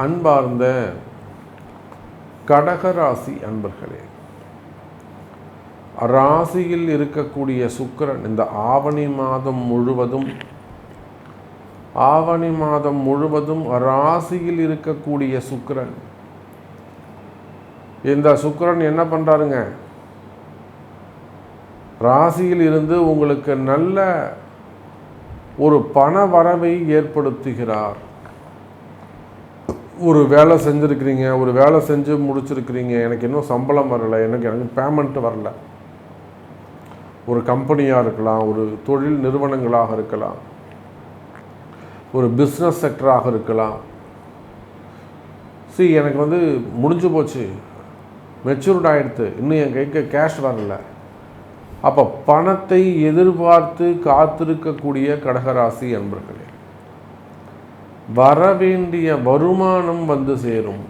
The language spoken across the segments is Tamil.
அன்பார்ந்த கடகராசி அன்பர்களே ராசியில் இருக்கக்கூடிய சுக்கிரன் இந்த ஆவணி மாதம் முழுவதும் ஆவணி மாதம் முழுவதும் ராசியில் இருக்கக்கூடிய சுக்கிரன். இந்த சுக்கிரன் என்ன பண்றாருங்க? ராசியில் இருந்து உங்களுக்கு நல்ல ஒரு பண வரவை ஏற்படுத்துகிறார். ஒரு வேலை செஞ்சுருக்கிறீங்க ஒரு வேலை செஞ்சு முடிச்சிருக்கிறீங்க எனக்கு இன்னும் சம்பளம் வரலை எனக்கு எனக்கு பேமெண்ட் வரல. ஒரு கம்பெனியாக இருக்கலாம் ஒரு தொழில் நிறுவனங்களாக இருக்கலாம் ஒரு பிஸ்னஸ் செக்டராக இருக்கலாம். சி எனக்கு வந்து முடிஞ்சு போச்சு. மெச்சூர்ட் ஆகிடுது இன்னும் என் கைக்கு கேஷ் வரல. அப்போ பணத்தை எதிர்பார்த்து காத்திருக்கக்கூடிய கடகராசி அன்பர்களே வரவேண்டிய வருமானம் வந்து சேரும்.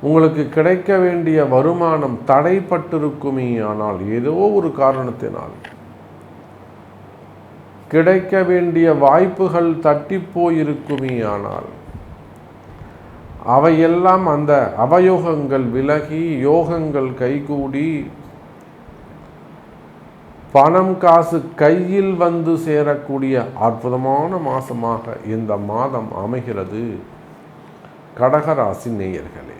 உங்களுக்கு கிடைக்க வேண்டிய வருமானம் தடைப்பட்டிருக்குமே ஆனால் ஏதோ ஒரு காரணத்தினால். கிடைக்க வேண்டிய வாய்ப்புகள் தட்டி போயிருக்குமே ஆனால். அவையெல்லாம் அந்த அவயோகங்கள் விலகி யோகங்கள் கைகூடி பணம் காசு கையில் வந்து சேரக்கூடிய அற்புதமான மாதமாக இந்த மாதம் அமைகிறது கடகராசி நேயர்களே.